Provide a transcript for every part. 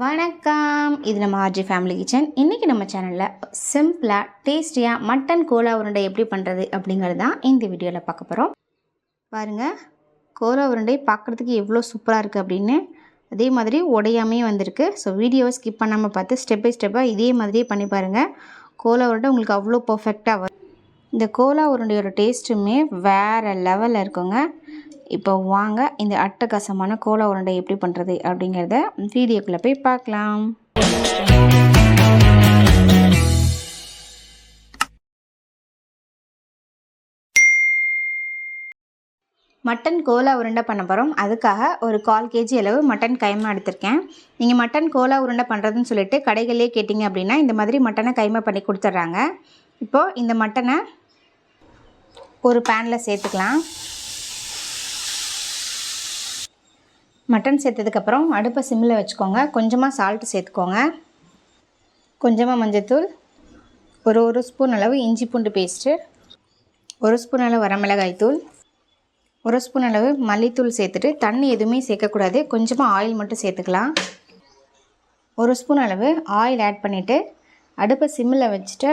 வணக்கம். இது நம்ம ஆர்ஜி ஃபேமிலி கிச்சன் இன்றைக்கி நம்ம சேனலில் சிம்பிளாக டேஸ்டியாக மட்டன் கோலா உருண்டை எப்படி பண்ணுறது அப்படிங்கிறது தான் இந்த வீடியோவில் பார்க்க போகிறோம் பாருங்கள் கோலா உருண்டை பார்க்குறதுக்கு எவ்வளோ சூப்பராக இருக்குது அப்படின்னு. அதே மாதிரி உடையாமே வந்திருக்கு. ஸோ வீடியோவை ஸ்கிப் பண்ணாமல் பார்த்து ஸ்டெப் பை ஸ்டெப்பாக இதே மாதிரியே பண்ணி பாருங்கள் கோலா உருண்டை உங்களுக்கு அவ்வளோ பர்ஃபெக்டாக வரும். இந்த கோலா உருண்டையோட டேஸ்ட்டுமே வேறு லெவலில் இருக்குங்க. இப்போ வாங்க இந்த அட்டகாசமான கோலா உருண்டை எப்படி பண்ணுறது அப்படிங்கிறத வீடியோக்குள்ளே போய் பார்க்கலாம். மட்டன் கோலா உருண்டை பண்ண போகிறோம் அதுக்காக ஒரு கால் கேஜி அளவு மட்டன் கைமா எடுத்திருக்கேன். நீங்கள் மட்டன் கோலா உருண்டை பண்ணுறதுன்னு சொல்லிட்டு கடைகளிலே கேட்டிங்க அப்படின்னா இந்த மாதிரி மட்டனை கைமா பண்ணி கொடுத்துட்றாங்க. இப்போது இந்த மட்டனை ஒரு பேனில் சேர்த்துக்கலாம். மட்டன் சேர்த்ததுக்கப்புறம் அடுப்பை சிம்மில் வச்சுக்கோங்க. கொஞ்சமாக சால்ட்டு சேர்த்துக்கோங்க. கொஞ்சமாக மஞ்சத்தூள் ஒரு ஒரு ஸ்பூன் அளவு இஞ்சி பூண்டு பேஸ்ட்டு ஒரு ஸ்பூன் அளவு வரமிளகாய் தூள் ஒரு ஸ்பூன் அளவு மல்லித்தூள் சேர்த்துட்டு தண்ணி எதுவுமே சேர்க்கக்கூடாது. கொஞ்சமாக ஆயில் மட்டும் சேர்த்துக்கலாம். ஒரு ஸ்பூன் அளவு ஆயில் ஆட் பண்ணிவிட்டு அடுப்பை சிம்மில் வச்சுட்டு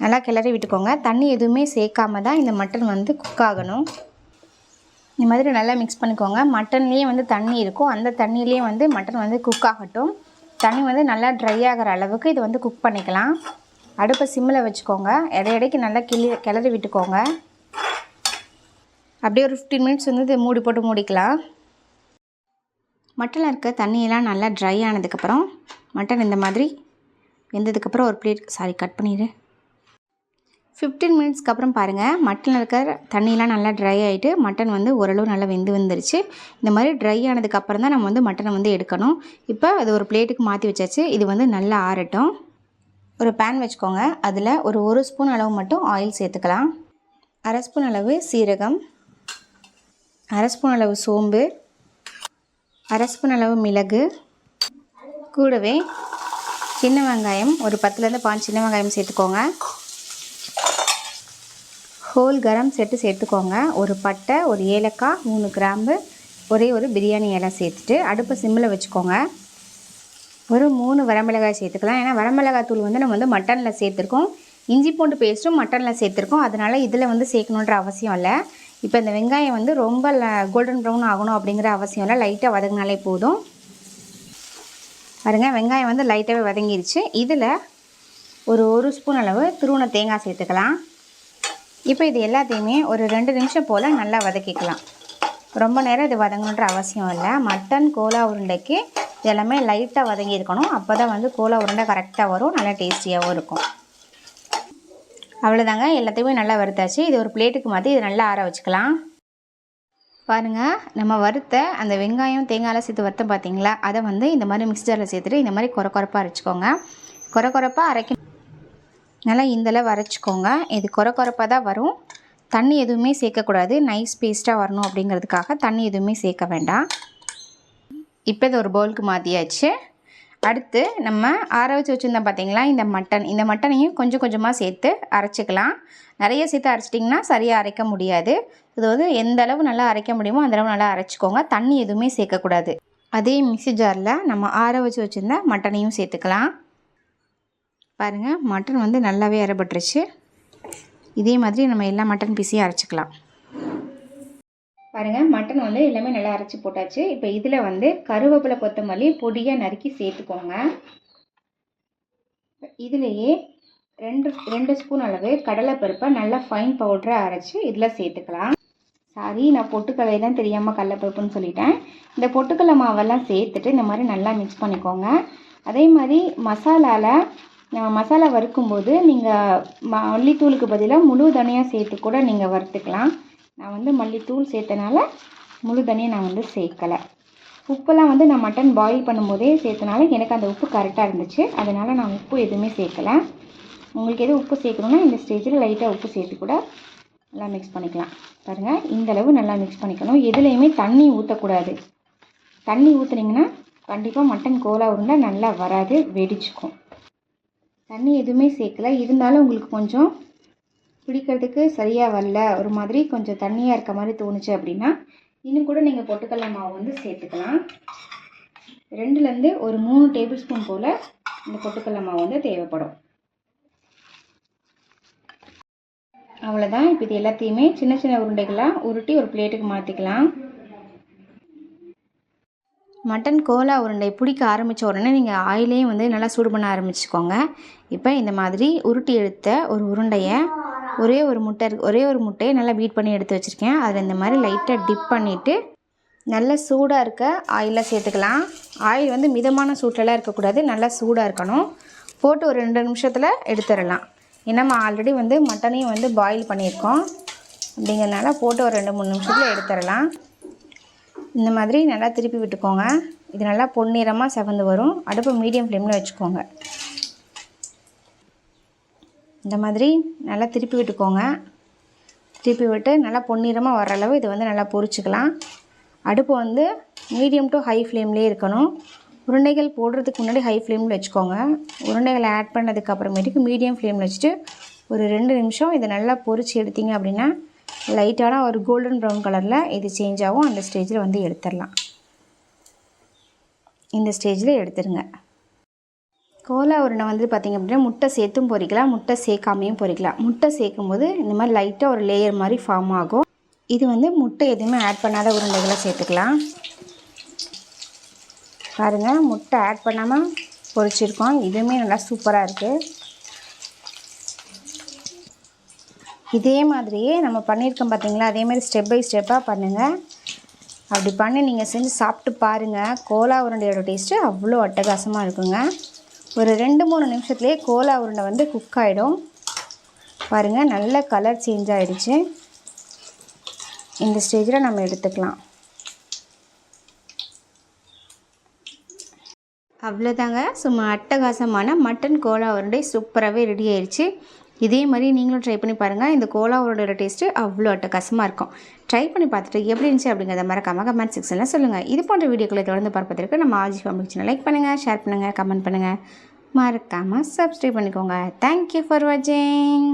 நல்லா கிளறி விட்டுக்கோங்க. தண்ணி எதுவுமே சேர்க்காம தான் இந்த மட்டன் வந்து குக் ஆகணும். இந்த மாதிரி நல்லா மிக்ஸ் பண்ணிக்கோங்க. மட்டன்லேயே வந்து தண்ணி இருக்கும். அந்த தண்ணியிலே வந்து மட்டன் வந்து குக் ஆகட்டும். தண்ணி வந்து நல்லா ட்ரை ஆகிற அளவுக்கு இது வந்து குக் பண்ணிக்கலாம். அடுப்பை சிம்மில் வச்சுக்கோங்க. இடையிடைக்கு நல்லா கிளி கிளறி விட்டுக்கோங்க. அப்படியே ஒரு ஃபிஃப்டீன் மினிட்ஸ் வந்து இதை மூடி போட்டு மூடிக்கலாம். மட்டனில் இருக்க தண்ணியெல்லாம் நல்லா ட்ரை ஆனதுக்கப்புறம் மட்டன் இந்த மாதிரி வெந்ததுக்கப்புறம் ஒரு பிளேட் சாரி கட் பண்ணிடு. ஃபிஃப்டீன் மினிட்ஸ்க்கு அப்புறம் பாருங்கள் மட்டன் இருக்கிற தண்ணியெலாம் நல்லா ட்ரை ஆகிட்டு மட்டன் வந்து ஓரளவு நல்லா வெந்து வந்துருச்சு. இந்த மாதிரி ட்ரை ஆனதுக்கப்புறம் தான் நம்ம வந்து மட்டனை வந்து எடுக்கணும். இப்போ அது ஒரு பிளேட்டுக்கு மாற்றி வச்சாச்சு. இது வந்து நல்லா ஆறட்டும். ஒரு பேன் வச்சுக்கோங்க. அதில் ஒரு ஒரு ஸ்பூன் அளவு மட்டும் ஆயில் சேர்த்துக்கலாம். அரை ஸ்பூன் அளவு சீரகம். அரை ஸ்பூன் அளவு சோம்பு. அரை ஸ்பூன் அளவு மிளகு. கூடவே சின்ன வெங்காயம். ஒரு பத்துலேருந்து பாஞ்சு சின்ன வெங்காயம் சேர்த்துக்கோங்க. ஹோல் கரம் செட்டு சேர்த்துக்கோங்க. ஒரு பட்டை ஒரு ஏலக்காய் மூணு கிராம்பு ஒரே ஒரு பிரியாணி இலை சேர்த்துட்டு அடுப்பு சிம்மில் வச்சுக்கோங்க. ஒரு மூணு வரமிளகாய் சேர்த்துக்கலாம். ஏன்னா வரமிளகாய் தூள் வந்து நம்ம வந்து மட்டனில் சேர்த்துருக்கோம். இஞ்சி பூண்டு பேஸ்ட்டும் மட்டனில் சேர்த்துருக்கோம். அதனால் இதில் வந்து சேர்க்கணுன்ற அவசியம் இல்லை. இப்போ இந்த வெங்காயம் வந்து ரொம்ப கோல்டன் ப்ரௌன் ஆகணும் அப்படிங்கிற அவசியம் இல்லை. லைட்டாக வதங்கினாலே போதும். பாருங்கள் வெங்காயம் வந்து லைட்டாகவே வதங்கிருச்சு. இதில் ஒரு ஒரு ஸ்பூன் அளவு துருவன தேங்காய் சேர்த்துக்கலாம். இப்போ இது எல்லாத்தையுமே ஒரு ரெண்டு நிமிஷம் போல் நல்லா வதக்கிக்கலாம். ரொம்ப நேரம் இது வதங்கணுன்ற அவசியம் இல்லை. மட்டன் கோலா உருண்டைக்கு எல்லாமே லைட்டாக வதங்கியிருக்கணும் அப்போ தான் வந்து கோலா உருண்டை கரெக்டாக வரும். நல்லா டேஸ்டியாகவும் இருக்கும். அவ்வளோதாங்க எல்லாத்தையுமே நல்லா வறுத்தாச்சு. இது ஒரு பிளேட்டுக்கு மாற்றி இது நல்லா ஆற வச்சுக்கலாம். பாருங்கள் நம்ம வறுத்த அந்த வெங்காயம் தேங்காயெலாம் சேர்த்து வறுத்த பார்த்தீங்களா அதை வந்து இந்த மாதிரி மிக்சரில் சேர்த்துட்டு இந்த மாதிரி குறை குறைப்பாக அரைச்சிக்கோங்க. குறை குறைப்பாக அரைக்க நல்லா இந்தளவு அரைச்சிக்கோங்க. இது குறை குறைப்பாக தான் வரும். தண்ணி எதுவுமே சேர்க்கக்கூடாது. நைஸ் பேஸ்ட்டாக வரணும் அப்படிங்கிறதுக்காக தண்ணி எதுவுமே சேர்க்க வேண்டாம். இப்போ இது ஒரு பவுலுக்கு மாற்றியாச்சு அடுத்து நம்ம ஆற வச்சு வச்சுருந்தோம் பார்த்தீங்களா இந்த மட்டன் இந்த மட்டனையும் கொஞ்சம் கொஞ்சமாக சேர்த்து அரைச்சிக்கலாம். நிறைய சேர்த்து அரைச்சிட்டிங்கன்னா சரியாக அரைக்க முடியாது. இது வந்து எந்த அளவு நல்லா அரைக்க முடியுமோ அந்த அளவு நல்லா அரைச்சிக்கோங்க. தண்ணி எதுவுமே சேர்க்கக்கூடாது. அதே மிக்சி ஜாரில் நம்ம ஆற வச்சு வச்சுருந்த மட்டனையும் சேர்த்துக்கலாம். பாருங்கள் மட்டன் வந்து நல்லாவே அரைப்பட்டுருச்சு இதே மாதிரி நம்ம எல்லா மட்டன் பீஸையும் அரைச்சிக்கலாம். பாருங்கள் மட்டன் வந்து எல்லாமே நல்லா அரைச்சி போட்டாச்சு. இப்போ இதில் வந்து கருவேப்பிலை கொத்தமல்லி பொடியாக நறுக்கி சேர்த்துக்கோங்க. இதுலேயே ரெண்டு ரெண்டு ஸ்பூன் அளவு கடலைப்பருப்பை நல்லா ஃபைன் பவுடராக அரைச்சி இதில் சேர்த்துக்கலாம். சாரி நான் பொட்டுக்கடலை தான் தெரியாமல் கடலைப்பருப்புன்னு சொல்லிட்டேன். இந்த பொட்டுக்கடலை மாவெல்லாம் சேர்த்துட்டு இந்த மாதிரி நல்லா மிக்ஸ் பண்ணிக்கோங்க. அதே மாதிரி மசாலாவில் மசாலா வறுக்கும்போது நீங்கள் மல்லித்தூளுக்கு பதிலாக முழு தனியாக சேர்த்து கூட நீங்கள் வறுத்துக்கலாம். நான் வந்து மல்லித்தூள் சேர்த்தனால முழு தனியாக நான் வந்து சேர்க்கலை. உப்பெல்லாம் வந்து நான் மட்டன் பாயில் பண்ணும்போதே சேர்த்தனால எனக்கு அந்த உப்பு கரெக்டாக இருந்துச்சு. அதனால் நான் உப்பு எதுவுமே சேர்க்கலை. உங்களுக்கு எது உப்பு சேர்க்கணுன்னா இந்த ஸ்டேஜில் லைட்டாக உப்பு சேர்த்து கூட நல்லா மிக்ஸ் பண்ணிக்கலாம். பாருங்கள் இந்தளவு நல்லா மிக்ஸ் பண்ணிக்கணும். எதுலேயுமே தண்ணி ஊற்றக்கூடாது தண்ணி ஊற்றுனீங்கன்னா கண்டிப்பாக மட்டன் கோலா உருண்டை நல்லா வராது வெடிச்சுக்கும். தண்ணி எதுவுமே சேர்க்கல. இருந்தாலும் உங்களுக்கு கொஞ்சம் பிடிக்கிறதுக்கு சரியாக வரல. ஒரு மாதிரி கொஞ்சம் தண்ணியாக இருக்க மாதிரி தோணுச்சு அப்படின்னா இன்னும் கூட நீங்கள் பொட்டுக்கடலை மாவு வந்து சேர்த்துக்கலாம். ரெண்டுலேருந்து ஒரு மூணு டேபிள் ஸ்பூன் போல் இந்த பொட்டுக்கடலை மாவு வந்து தேவைப்படும். அவ்வளோதான் இப்போ இது எல்லாத்தையுமே சின்ன சின்ன உருண்டைகளாக உருட்டி ஒரு பிளேட்டுக்கு மாற்றிக்கலாம் மட்டன் கோலா உருண்டை பிடிக்க ஆரம்பித்த உடனே நீங்கள் ஆயிலையும் வந்து நல்லா சூடு பண்ண ஆரம்பிச்சுக்கோங்க. இப்போ இந்த மாதிரி உருட்டி எடுத்த ஒரு உருண்டையை ஒரே ஒரு முட்டை இருக்கு ஒரே ஒரு முட்டையை நல்லா பீட் பண்ணி எடுத்து வச்சுருக்கேன். அதில் இந்த மாதிரி லைட்டாக டிப் பண்ணிவிட்டு நல்ல சூடாக இருக்க ஆயிலாக சேர்த்துக்கலாம். ஆயில் வந்து மிதமான சூட்டெல்லாம் இருக்கக்கூடாது நல்லா சூடாக இருக்கணும். போட்டு ஒரு ரெண்டு நிமிஷத்தில் எடுத்துடலாம். ஏன்னா நம்ம ஆல்ரெடி வந்து மட்டனையும் வந்து பாயில் பண்ணியிருக்கோம். அப்படிங்கிறதுனால போட்டு ஒரு ரெண்டு மூணு நிமிஷத்தில் எடுத்துடலாம். இந்த மாதிரி நல்லா திருப்பி விட்டுக்கோங்க. இது நல்லா பொன்னிறமாக செவந்து வரும். அடுப்பு மீடியம் ஃப்ளேமில் வச்சுக்கோங்க. இந்த மாதிரி நல்லா திருப்பி விட்டுக்கோங்க. திருப்பி விட்டு நல்லா பொன்னிறமாக வர அளவு இது வந்து நல்லா பொரிச்சுக்கலாம் அடுப்பு வந்து மீடியம் டு ஹை ஃப்ளேம்லேயே இருக்கணும். உருண்டைகள் போடுறதுக்கு முன்னாடி ஹை ஃப்ளேமில் வச்சுக்கோங்க. உருண்டைகளை ஆட் பண்ணதுக்கு அப்புறமேட்டுக்கு மீடியம் ஃப்ளேமில் வச்சுட்டு ஒரு ரெண்டு நிமிஷம் இதை நல்லா பொரித்து எடுத்தீங்க அப்படின்னா லைட்டான ஒரு கோல்டன் ப்ரௌன் கலரில் இது சேஞ்ச் ஆகும். அந்த ஸ்டேஜில் வந்து எடுத்துடலாம். இந்த ஸ்டேஜில் எடுத்துருங்க கோலா உருண்டை வந்து பார்த்திங்க அப்படின்னா முட்டை சேர்த்தும் பொறிக்கலாம் முட்டை சேர்க்காமையும் பொறிக்கலாம். முட்டை சேர்க்கும் போது இந்த மாதிரி லைட்டாக ஒரு லேயர் மாதிரி ஃபார்ம் ஆகும். இது வந்து முட்டை எதுவுமே ஆட் பண்ணாத உருண்டைகளை சேர்த்துக்கலாம். பாருங்கள் முட்டை ஆட் பண்ணாமல் பொரிச்சிருக்கோம் இதுவுமே நல்லா சூப்பராக இருக்குது இதே மாதிரியே நம்ம பண்ணியிருக்கோம் பார்த்தீங்களா? அதே மாதிரி ஸ்டெப் பை ஸ்டெப்பாக பண்ணுங்கள் அப்படி பண்ணி நீங்கள் செஞ்சு சாப்பிட்டு பாருங்கள் கோலா உருண்டையோட டேஸ்ட்டு அவ்வளோ அட்டகாசமாக இருக்குங்க. ஒரு ரெண்டு மூணு நிமிஷத்துலேயே கோலா உருண்டை வந்து குக் ஆகிடும் பாருங்கள் நல்ல கலர் சேஞ்ச் ஆகிடுச்சு இந்த ஸ்டேஜில் நம்ம எடுத்துக்கலாம். அவ்வளோதாங்க. சும்மா அட்டகாசமான மட்டன் கோலா உருண்டை சூப்பராகவே ரெடி ஆயிடுச்சு இதே மாதிரி நீங்களும் ட்ரை பண்ணி பாருங்கள் இந்த கோலாவோட டேஸ்ட்டு அவ்வளோ அட்டகாசமாக இருக்கும். ட்ரை பண்ணி பார்த்துட்டு எப்படி இருந்துச்சு அப்படிங்கிறத மறக்காம கமெண்ட் செக்ஷனில் சொல்லுங்கள் இது போன்ற வீடியோக்களை தொடர்ந்து பார்ப்பதற்கு நம்ம ஆஜி ஃபேமிலி சேனல் லைக் பண்ணுங்கள் ஷேர் பண்ணுங்கள் கமெண்ட் பண்ணுங்கள் மறக்காமல் சப்ஸ்கிரைப் பண்ணிக்கோங்க. தேங்க்யூ ஃபார் வாட்சிங்